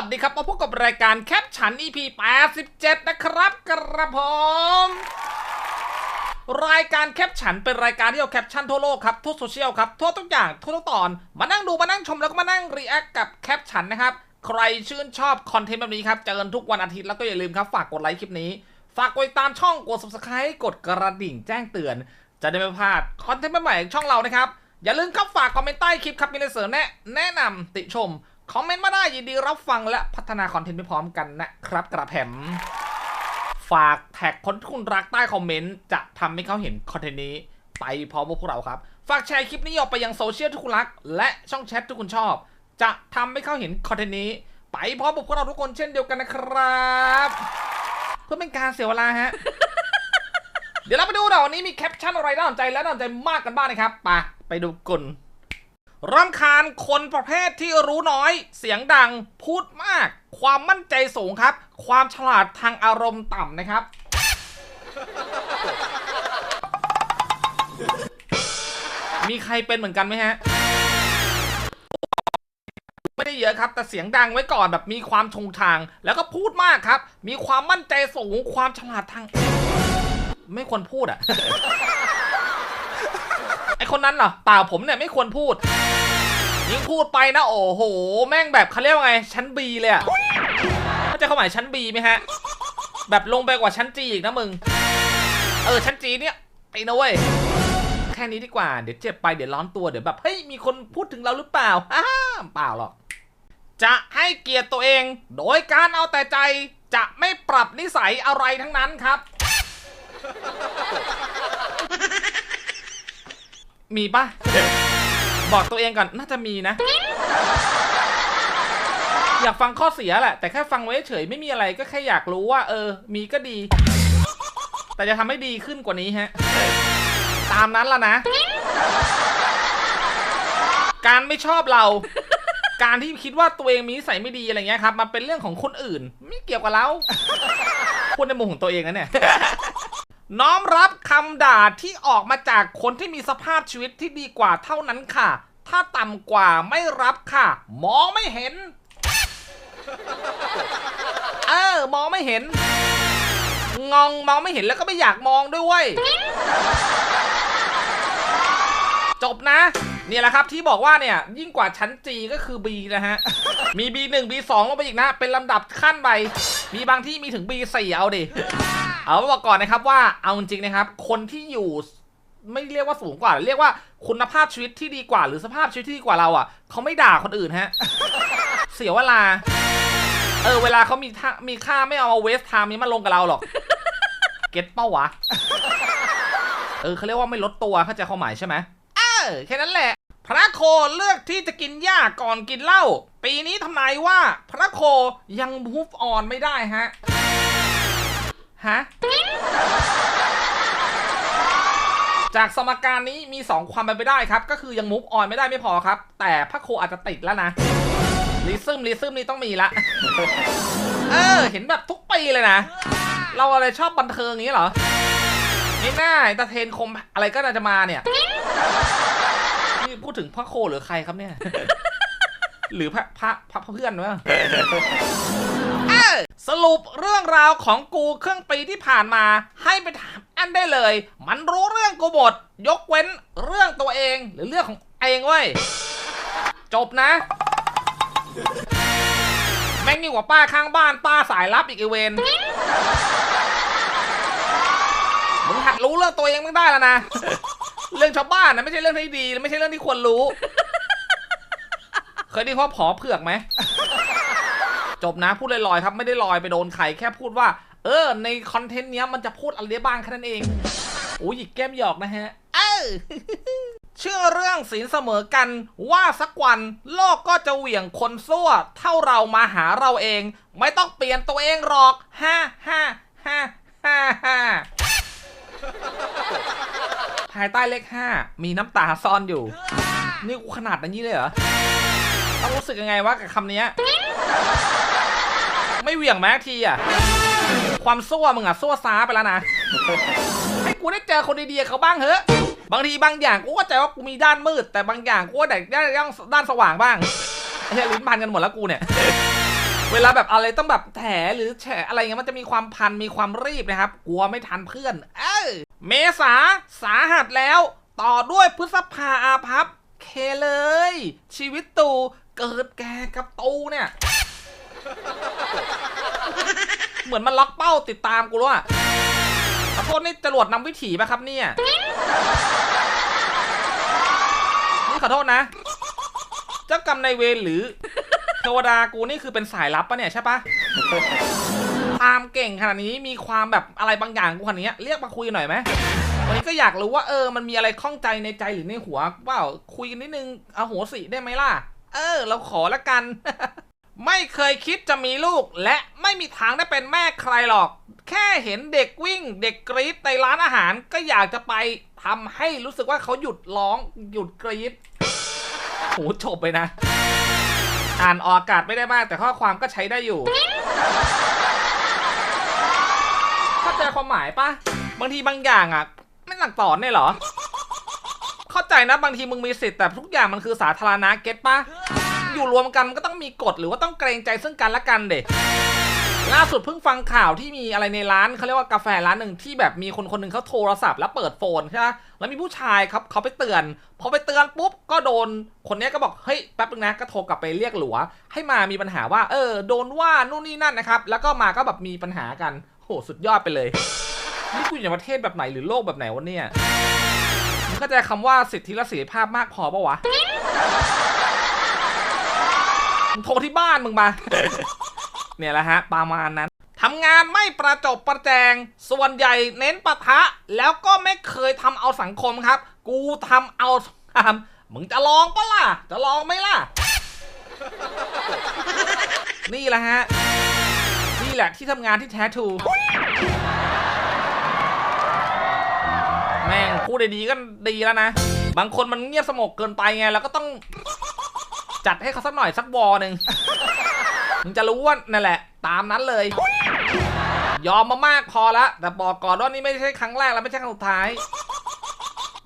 วัสดีครับมาพบกับรายการแคปฉัน EP 87 นะครับกระผมรายการแคปฉันเป็นรายการที่เอาแคปชั่นทั่วโลกครับทั่วโซเชียลครับทั่วทุกอย่างทั่วทุกตอน มานั่งดูมานั่งชมแล้วก็มานั่งรีแอคกับแคปฉันนะครับ ใครชื่นชอบคอนเทนต์แบบนี้ครับ เจอกันทุกวันอาทิตย์แล้วก็อย่าลืมครับ ฝากกดไลค์คลิปนี้ ฝากกดติดตามช่องกด subscribe กดกระดิ่งแจ้งเตือน จะได้ไม่พลาดคอนเทนต์ใหม่ๆของช่องเรานะครับอย่าลืมครับฝากคอมเมนต์ใต้คลิปครับมีอะไรเสริมแนะแนะนำติชม คอมเมนต์มาได้ยินดีรับฟังและพัฒนาคอนเทนต์ไปพร้อมกันนะครับกระแผมฝากแท็กคนที่คุณรักใต้คอมเมนต์จะทำให้เขาเห็นคอนเทนต์นี้ไปพร้อมกับพวกเราครับ ฝากแชร์คลิปนี้ออกไปยังโซเชียลที่คุณรัก และช่องแชทที่คุณชอบ จะทำให้เขาเห็นคอนเทนต์นี้ ไปพร้อมกับพวกเราทุกคนเช่นเดียวกันนะครับเพื่อเป็นการเสียเวลาฮะ เดี๋ยวเราไปดูหน่อยววันนี้มีแคปชั่นอะไรน่าสนใจและน่าสนใจมากกันบ้างนะครับไปไปดูกัน รำคาญคนประเภทที่รู้น้อย เสียงดัง พูดมาก ความมั่นใจสูงครับ ความฉลาดทางอารมณ์ต่ำนะครับ มีใครเป็นเหมือนกันไหมฮะ ไม่ได้เยอะครับ แต่เสียงดังไว้ก่อนแบบมีความชงชาง แล้วก็พูดมากครับ มีความมั่นใจสูง ความฉลาดทาง ไม่ควรพูดอะ คนนั้นเหรอเปล่าผมเนี่ยไม่ควรพูดยิ่งพูดไปนะโอ้โห แม่งแบบเขาเรียกว่าไงชั้นบีเลยอะเข้าใจความหมายชั้นบีไหมฮะ แบบลงไปกว่าชั้นจีอีกนะมึง เออชั้นจีเนี่ยไปนะเว้ยแค่นี้ดีกว่าเดี๋ยวเจ็บไปเดี๋ยวร้อนตัวเดี๋ยวแบบเฮ้ยมีคนพูดถึงเราหรือเปล่าอ้าเปล่าหรอกจะให้เกียรติตัวเอง โดยการเอาแต่ใจจะไม่ปรับนิสัยอะไรทั้งนั้นครับ มีปะบอกตัวเองก่อนน่าจะมีนะ อยากฟังข้อเสียแหละ แต่แค่ฟังไว้เฉยไม่มีอะไรก็แค่อยากรู้ว่า เออ มีก็ดี แต่จะทำให้ดีขึ้นกว่านี้ฮะ ตามนั้นละนะ การไม่ชอบเรา การที่คิดว่าตัวเองมีนิสัยไม่ดีอะไรเงี้ยครับ มันเป็นเรื่องของคนอื่น ไม่เกี่ยวกับเราพูดในมุมของตัวเองนะเนี่ย น้อมรับคำด่าที่ออกมาจากคนที่มีสภาพชีวิตที่ดีกว่าเท่านั้นค่ะ ถ้าต่ำกว่าไม่รับค่ะ มองไม่เห็น เออ มองไม่เห็น งองมองไม่เห็นแล้วก็ไม่อยากมองด้วยเวยจบนะเนี่ยแหละครับที่บอกว่าเนี่ยยิ่งกว่าชั้น G ก็คือ B นะฮะ มี B1 B2 ลงไปอีกนะ เป็นลำดับขั้นไป มีบางที่มีถึง B4 เอาดิ เอาบอกก่อนนะครับว่าเอาจริงนะครับ คนที่อยู่ไม่เรียกว่าสูงกว่า เรียกว่าคุณภาพชีวิตที่ดีกว่า หรือสภาพชีวิตที่ดีกว่าเราอะเขาไม่ด่าคนอื่นฮะ เสียเวลา เออ เวลาเขามีท่ามีค่าไม่เอาเวสไทม์นี้มาลงกับเราหรอก เก็ตเป้าวะ เออเขาเรียกว่าไม่ลดตัวเข้าใจความหมายใช่ไหมเออแค่นั้นแหละ พระโคเลือกที่จะกินหญ้าก่อนกินเหล้าปีนี้ทำนายว่า พระโคยัง move on ไม่ได้ฮะฮะ จากสมการนี้มี 2 ความเป็นไปได้ครับ ก็คือยังมุฟออนไม่ได้ไม่พอครับ แต่พระโคอาจจะติดแล้วนะรีซึมรีซึมนี่ต้องมีละ เออ เห็นแบบทุกปีเลยนะ เราอะไรชอบบันเทิงอย่างนี้เหรอไม่น่าตะเทนคมอะไรก็น่าจะมาเนี่ย นี่พูดถึงพระโคหรือใครครับเนี่ย หรือพระพระพระเพื่อนวะเออสรุปเรื่องราวของกูครึ่งปีที่ผ่านมา ให้ไปถามอันได้เลย มันรู้เรื่องกูหมดยกเว้นเรื่องตัวเองหรือเรื่องของเองเว้ย จบนะ แม่งยิ่งกว่าป้าข้างบ้านป้าสายลับอีกไอเวนมึงหัดรู้เรื่องตัวเองไม่ได้แล้วนะ เรื่องชาวบ้านนะไม่ใช่เรื่องที่ดีและไม่ใช่เรื่องที่ควรรู้เค ยได้ยินว่าผอเผือกไหม จบนะพูดลอยๆครับไม่ได้ลอยไปโดนใครแค่พูดว่า เออ ในคอนเทนต์เนี้ยมันจะพูดอะไรได้บ้างแค่นั้นเองโอ้ยหยิกแก้มหยอกนะฮะ เออเชื่อเรื่องศีลเสมอกันว่าสักวันโลกก็จะเหวี่ยงคนซั่ว เท่าเรามาหาเราเอง ไม่ต้องเปลี่ยนตัวเองหรอกฮ่าฮ่าฮ่าฮ่าฮ่าภายใต้เลขห้ามีน้ำตาซ่อนอยู่ นี่กูขนาดนี้เลยเหรอ ต้องรู้สึกยังไงวะกับคำนี้ ไม่เหวี่ยงแม้ทีอะ ความซั่วมึงอะซั่วซ้าไปแล้วนะ ให้กูได้เจอคนดีๆเขาบ้างเถอะบางทีบางอย่างกูก็ใจว่ากูมีด้านมืด แต่บางอย่างกูก็ได้ด้านด้านสว่างบ้างไอ้เหี้ยลิ้นพันกันหมดแล้วกูเนี่ย เวลาแบบอะไรต้องแบบแถหรือแฉอะไรเงี้ยมันจะมีความพันมีความรีบนะครับ กลัวไม่ทันเพื่อน เออเมษาสาหัสแล้ว ต่อด้วยพฤษภาอาพับ เคเลย ชีวิตตู เกิดแก่กับตูเนี่ย เหมือนมันล็อกเป้าติดตามกูแล้วอะขอโทษนี่จรวดนำวิถีปะครับเนี่ย นี่ขอโทษนะ เจ้ากรรมนายเวรหรือเทวดากูนี่คือเป็นสายลับปะเนี่ยใช่ปะตามเก่งขนาดนี้มีความแบบอะไรบางอย่างกูขนาดนี้เรียกมาคุยหน่อยไหมวันนี้ก็อยากรู้ว่าเออมันมีอะไรข้องใจในใจหรือในหัวเปล่าคุยกันนิดนึงเอาหัวสีได้ไหมล่ะ ออ เราขอละกัน ไม่เคยคิดจะมีลูก และไม่มีทางได้เป็นแม่ใครหรอก แค่เห็นเด็กวิ่ง เด็กกรี๊ดในร้านอาหารก็อยากจะไปทำให้รู้สึกว่าเขาหยุดร้องหยุดกรี๊ดโหจบไปนะ อ่านออกอากาศไม่ได้มาก แต่ข้อความก็ใช้ได้อยู่เข้าใจความหมายปะบางทีบางอย่างอะ ไม่หลักสอเนี่ยหรอ นะบางทีมึงมีสิทธิ์แต่ทุกอย่างมันคือสาธารณะเก็ตปะอยู่รวมกันมันก็ต้องมีกฎหรือว่าต้องเกรงใจซึ่งกันและกันเด็ล่าสุดเพิ่งฟังข่าวที่มีอะไรในร้านเขาเรียกว่ากาแฟร้านหนึ่งที่แบบมีคนคนหนึ่งเขาโทรศัพท์แล้วเปิดโฟนใช่ไหมแล้วมีผู้ชายครับเขาไปเตือนพอไปเตือนปุ๊บก็โดนคนนี้ก็บอกเฮ้ยแป๊บนึงนะก็โทรกลับไปเรียกหลัว ให้มามีปัญหาว่า เออโดนว่านู่นนี่นั่นนะครับแล้วก็มาก็แบบมีปัญหากันโหสุดยอดไปเลยนี่กูอยู่ในประเทศแบบไหนหรือโลกแบบไหนวะเนี่ย เข้าใจคำว่าสิทธิและเสรีภาพมากพอปะวะมึงโทรที่บ้านมึงมา เนี่ยแหละฮะ ประมาณนั้นทำงานไม่ประจบประแจง ส่วนใหญ่เน้นปะทะ แล้วก็ไม่เคยทำเอาสังคมครับ กูทำเอาสงครามมึงจะลองปะล่ะ จะลองไหมล่ะ นี่แหละฮะ นี่แหละที่ทำงานที่แท้ทรู แม่งพูดได้ดีก็ดีแล้วนะ บางคนมันเงียบสงบเกินไปไงแล้วก็ต้อง จัดให้เขาสักหน่อยสักวอหนึ่งมึงจะรู้ว่านั่นแหละ ตามนั้นเลย ยอมมามากพอละแต่บอกก่อนว่านี่ไม่ใช่ครั้งแรกและไม่ใช่ครั้งสุดท้าย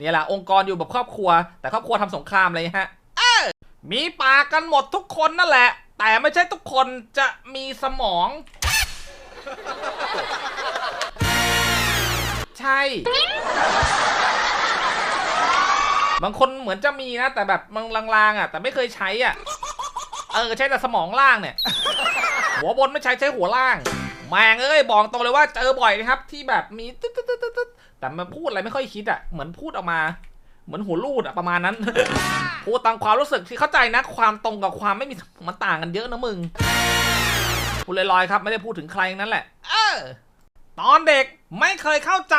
นี่แหละองค์กรอยู่แบบครอบครัว แต่ครอบครัวทำสงครามเลยฮะ เออมีปากกันหมดทุกคนนั่นแหละ แต่ไม่ใช่ทุกคนจะมีสมอง ใช่ บางคนเหมือนจะมีนะ แต่แบบมันลางๆอะ แต่ไม่เคยใช้อะ เออ ใช้แต่สมองล่างเนี่ย หัวบนไม่ใช้ใช้หัวล่าง แมงเอ้ย บอกตรงเลยว่าเจอบ่อยนะครับ ที่แบบมีตึ๊ดตึ๊ดตึ๊ดตึ๊ดแต่มันพูดอะไรไม่ค่อยคิดอะ เหมือนพูดออกมา เหมือนหัวรูดอะประมาณนั้นพูดตามความรู้สึกที่เข้าใจนะ ความตรงกับความไม่มีมันต่างกันเยอะนะมึงพูดลอยๆครับ ไม่ได้พูดถึงใครทั้งนั้นแหละ เออ ตอนเด็กไม่เคยเข้าใจ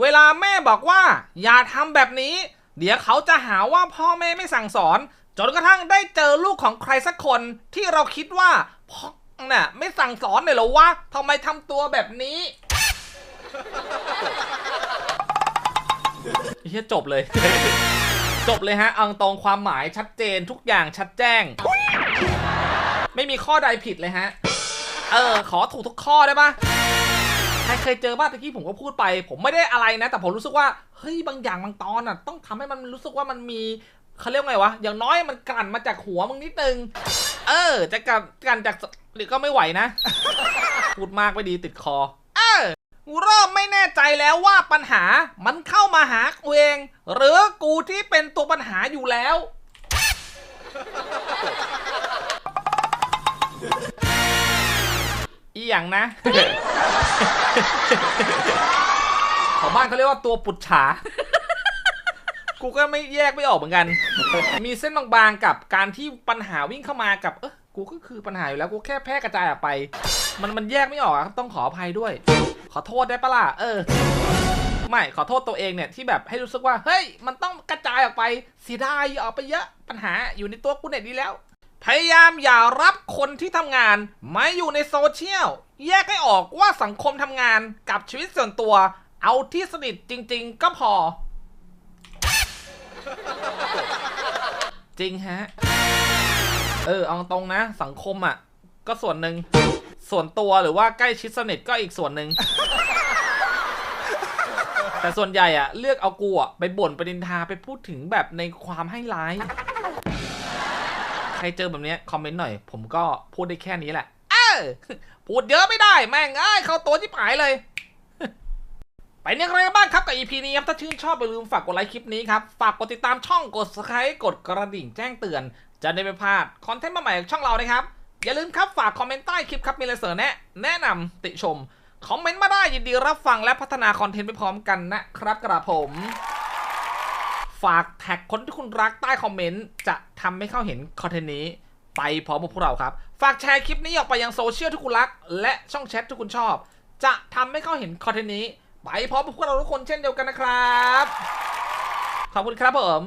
เวลาแม่บอกว่า อย่าทำแบบนี้ เดี๋ยวเขาจะหาว่าพ่อแม่ไม่สั่งสอน จนกระทั่งได้เจอลูกของใครสักคนที่เราคิดว่าพ่อน่ะไม่สั่งสอนเลยเหรอวะทำไมทำตัวแบบนี้เฮียจบเลย จบเลยฮะเอาตรงความหมายชัดเจนทุกอย่างชัดแจ้ง ไม่มีข้อใดผิดเลยฮะ เออ ขอถูกทุกข้อได้ปะ รเคยเจอบ้างตะกี้ผมก็พูดไป ผมไม่ได้อะไรนะ แต่ผมรู้สึกว่าเฮ้ยบางอย่างบางตอนอะต้องทำให้มันรู้สึกว่ามันมีเขาเรียกไงวะอย่างน้อยมันกลั่นมาจากหัวมึงนิดนึง เออ จะกลั่นกลั่นจากหรือก็ไม่ไหวนะ พูดมากไม่ดีติดคอ เออกูเริ่มไม่แน่ใจแล้วว่าปัญหามันเข้ามาหากูเอง หรือกูที่เป็นตัวปัญหาอยู่แล้ว อย่างนะของบ้านเขาเรียกว่าตัวปุจฉา กูก็ไม่แยกไม่ออกเหมือนกัน มีเส้นบางๆกับการที่ปัญหาวิ่งเข้ามากับ เออกูก็คือปัญหาอยู่แล้ว กูแค่แพร่กระจายออกไป มันมันแยกไม่ออกอะครับ ต้องขออภัยด้วย ขอโทษได้ปะล่ะ เออ ไม่ขอโทษตัวเองเนี่ยที่แบบให้รู้สึกว่า เฮ้ย มันต้องกระจายออกไป เสียดายออกไปเยอะ ปัญหาอยู่ในตัวกูเนี่ยดีแล้ว พยายามอย่ารับคนที่ทำงานมาอยู่ในโซเชียล แยกให้ออกว่าสังคมทำงานกับชีวิตส่วนตัว เอาที่สนิทจริง ๆ ก็พอ จริงฮะ เออเอาตรงนะ สังคมอะ ก็ส่วนหนึ่ง ส่วนตัวหรือว่าใกล้ชิดสนิทก็อีกส่วนหนึ่ง แต่ส่วนใหญ่อะเลือกเอากูอะไปบ่นไปดินทาไปพูดถึงแบบในความให้ร้าย ใครเจอแบบนี้คอมเมนต์หน่อย ผมก็พูดได้แค่นี้แหละ เออพูดเยอะไม่ได้แม่งเอ้ยเข้าตัวที่ผายเลยเป็นยังไงกันบ้างครับกับ EP นี้ครับ ถ้าชื่นชอบอย่าลืมฝากกดไลค์คลิปนี้ครับ ฝากกดติดตามช่องกด subscribe กดกระดิ่งแจ้งเตือน จะได้ไม่พลาดคอนเทนต์ใหม่ๆของช่องเรานะครับ อย่าลืมครับฝากคอมเมนต์ใต้คลิปครับมีอะไรเสนอแนะ แนะนำติชมคอมเมนต์มาได้ยินดีรับฟังและพัฒนาคอนเทนต์ไปพร้อมกันนะครับกระผม ฝากแท็กคนที่คุณรักใต้คอมเมนต์จะ ทำให้เขาเห็นคอนเทนต์นี้ไปพร้อมกับพวกเราครับ ฝากแชร์คลิปนี้ออกไปยังโซเชียลที่คุณรัก และช่องแชทที่คุณชอบ จะทำให้เขาเห็นคอนเทนต์นี้ ไปพร้อมกับพวกเราทุกคนเช่นเดียวกันนะครับ ขอบคุณครับผม